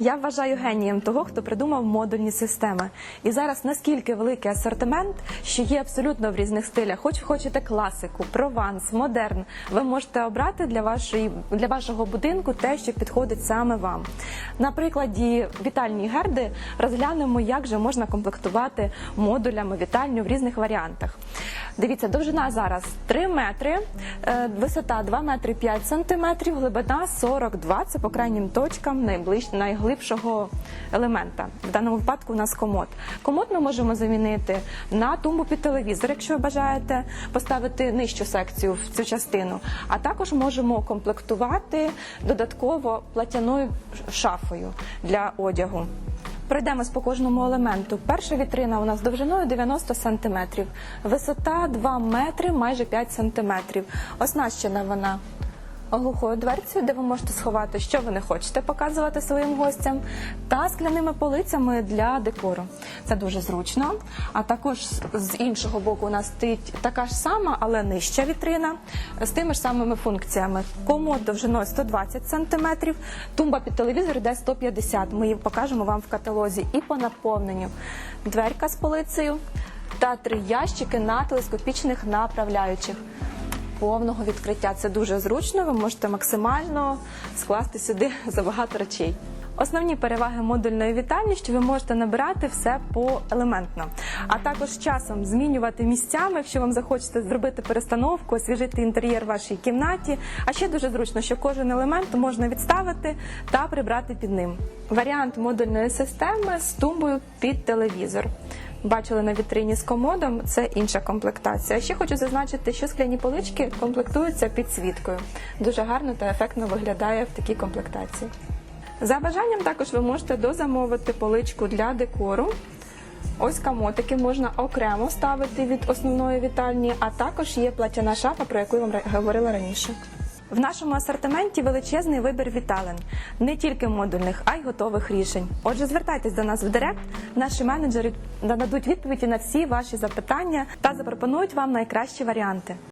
Я вважаю генієм того, хто придумав модульні системи. І зараз наскільки великий асортимент, що є абсолютно в різних стилях. Хоч хочете класику, прованс, модерн. Ви можете обрати для вашої для вашого будинку те, що підходить саме вам. На прикладі вітальні герди розглянемо, як же можна комплектувати модулями вітальню в різних варіантах. Дивіться, довжина зараз 3 метри, е, висота 2 метри 5 сантиметрів, глибина 42, це по крайнім точкам найближ, найглибшого елемента. В даному випадку у нас комод. Комод ми можемо замінити на тумбу під телевізор, якщо ви бажаєте поставити нижчу секцію в цю частину. А також можемо комплектувати додатково платяною шафою для одягу. Пройдемось по кожному елементу. Перша вітрина у нас довжиною 90 см, висота 2 метри, майже 5 см. Оснащена вона глухою дверцею, де ви можете сховати, що ви не хочете показувати своїм гостям, та скляними полицями для декору. Це дуже зручно. А також з іншого боку у нас стоїть така ж сама, але нижча вітрина з тими ж самими функціями. Комод довжиною 120 см, тумба під телевізор йде 150 Ми її покажемо вам в каталозі. І по наповненню дверка з полицею та три ящики на телескопічних направляючих повного відкриття. Це дуже зручно. Ви можете максимально скласти сюди забагато речей. Основні переваги модульної вітальні, що ви можете набирати все поелементно, а також часом змінювати місцями, якщо вам захочете зробити перестановку, освіжити інтер'єр вашій кімнаті. А ще дуже зручно, що кожен елемент можна відставити та прибрати під ним. Варіант модульної системи з тумбою під телевізор. Бачили на вітрині з комодом, це інша комплектація. Ще хочу зазначити, що скляні полички комплектуються підсвіткою. Дуже гарно та ефектно виглядає в такій комплектації. За бажанням також ви можете дозамовити поличку для декору. Ось камотики можна окремо ставити від основної вітальні, а також є платяна шафа, про яку я вам говорила раніше. В нашому асортименті величезний вибір віталень, не тільки модульних, а й готових рішень. Отже, звертайтесь до нас в директ. Наші менеджери нададуть відповіді на всі ваші запитання та запропонують вам найкращі варіанти.